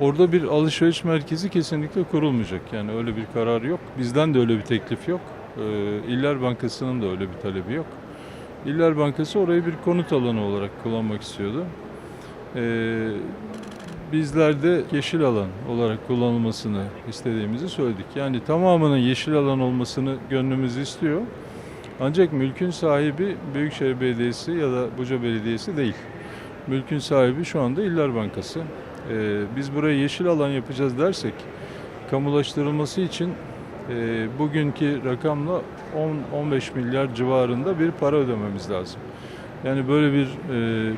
Orada bir alışveriş merkezi kesinlikle kurulmayacak. Yani öyle bir karar yok. Bizden de öyle bir teklif yok. Ee, İller Bankası'nın da öyle bir talebi yok. İller Bankası orayı bir konut alanı olarak kullanmak istiyordu. Ee, bizler de yeşil alan olarak kullanılmasını istediğimizi söyledik. Yani tamamının yeşil alan olmasını gönlümüz istiyor. Ancak mülkün sahibi Büyükşehir Belediyesi ya da Buca Belediyesi değil. Mülkün sahibi şu anda İller Bankası. Ee, biz buraya yeşil alan yapacağız dersek kamulaştırılması için e, bugünkü rakamla 10-15 milyar civarında bir para ödememiz lazım. Yani böyle bir e,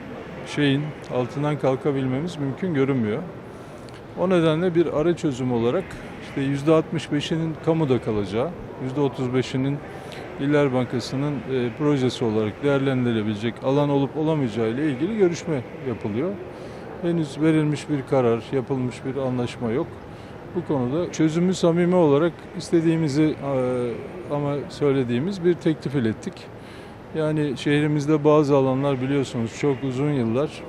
şeyin altından kalkabilmemiz mümkün görünmüyor. O nedenle bir ara çözüm olarak işte %65'inin kamuda kalacağı, %35'inin İller Bankası'nın e, projesi olarak değerlendirilebilecek alan olup olamayacağı ile ilgili görüşme yapılıyor. Henüz verilmiş bir karar, yapılmış bir anlaşma yok. Bu konuda çözümü samimi olarak istediğimizi e, ama söylediğimiz bir teklif ilettik. Yani şehrimizde bazı alanlar biliyorsunuz çok uzun yıllar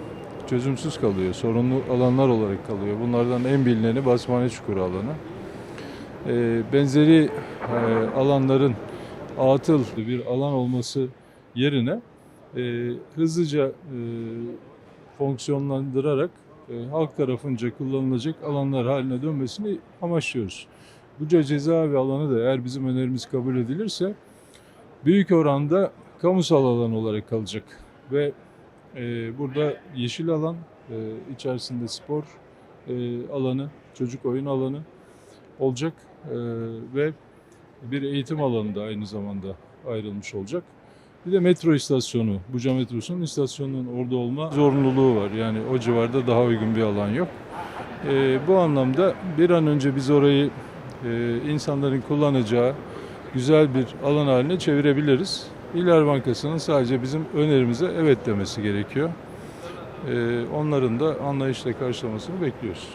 çözümsüz kalıyor. Sorunlu alanlar olarak kalıyor. Bunlardan en bilineni Basmane Çukuru alanı. E, benzeri e, alanların atıl bir alan olması yerine hızlıca fonksiyonlandırarak e, halk tarafınca kullanılacak alanlar haline dönmesini amaçlıyoruz. Buca cezaevi alanı da eğer bizim önerimiz kabul edilirse büyük oranda kamusal alan olarak kalacak ve e, burada yeşil alan e, içerisinde spor e, alanı, çocuk oyun alanı olacak e, ve bir eğitim alanı da aynı zamanda ayrılmış olacak. Bir de metro istasyonu, Buca metrosunun istasyonunun orada olma zorunluluğu var. Yani o civarda daha uygun bir alan yok. Ee, bu anlamda bir an önce biz orayı e, insanların kullanacağı güzel bir alan haline çevirebiliriz. İller Bankası'nın sadece bizim önerimize evet demesi gerekiyor. Ee, onların da anlayışla karşılamasını bekliyoruz.